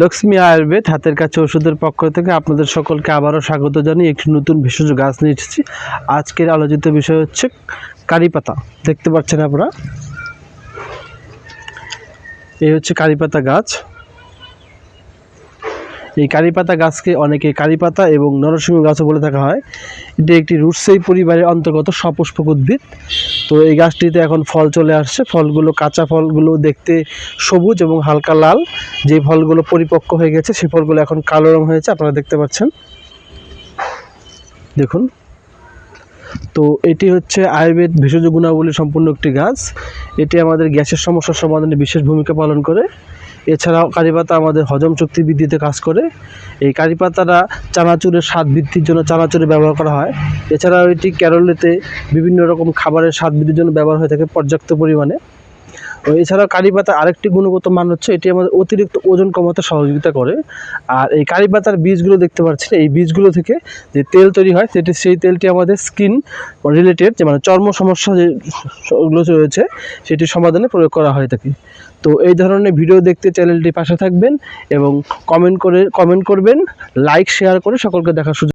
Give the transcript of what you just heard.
লক্ষ্মী আয়ুর্বেদ হাতের কাছে ওষুধের পক্ষ থেকে আপনাদের সকলকে আবারও স্বাগত জানিয়ে একটি নতুন ভেষজ গাছ নিয়ে এসেছি। আজকের আলোচিত বিষয় হচ্ছে কারি পাতা। দেখতে পাচ্ছেন আপনারা? এই হচ্ছে কারি পাতা গাছ। এই কারিপাতা গাছকে অনেকে কারিপাতা এবং নরসিংহ গাছও বলে থাকা হয়। এটি একটি রুটসেই পরিবারের অন্তর্গত সপুষ্পক উদ্ভিদ। তো এই গাছটিতে এখন ফল চলে আসছে। ফলগুলো কাঁচা ফলগুলো দেখতে সবুজ এবং হালকা লাল। যে ফলগুলো পরিপক্ক হয়ে গেছে সেই ফলগুলো এখন কালো রং হয়েছে, আপনারা দেখতে পাচ্ছেন। দেখুন। তো এটি হচ্ছে আয়ুর্বেদ ভেষজ গুণাবলী সম্পূর্ণ একটি গাছ। এটি আমাদের গ্যাসের সমস্যার সমাধানে বিশেষ ভূমিকা পালন করে। এছাড়াও কারি পাতা আমাদের হজম শক্তি বৃদ্ধিতে কাজ করে। এই কারি পাতাটা চানাচুরের স্বাদ বৃদ্ধির জন্য চানাচুরে ব্যবহার করা হয়। এছাড়াও এটি ক্যারলেতে বিভিন্ন রকম খাবারের স্বাদ বৃদ্ধির জন্য ব্যবহার হয়ে থাকে পর্যাপ্ত পরিমাণে। এছাড়াও কারি পাতা আরেকটি গুণগত মান হচ্ছে, এটি আমাদের অতিরিক্ত ওজন কমাতে সহযোগিতা করে। আর এই কারি পাতার বীজগুলো দেখতে পাচ্ছেন, এই বীজগুলো থেকে যে তেল তৈরি হয়, সেটি সেই তেলটি আমাদের স্কিন রিলেটেড যে মানে চর্ম সমস্যা যেগুলো রয়েছে সেটি সমাধানে প্রয়োগ করা হয়ে থাকে। তো এই ধরনের ভিডিও দেখতে চ্যানেলটি পাশে থাকবেন এবং কমেন্ট করে কমেন্ট করবেন লাইক শেয়ার করে সকলকে দেখার সুযোগ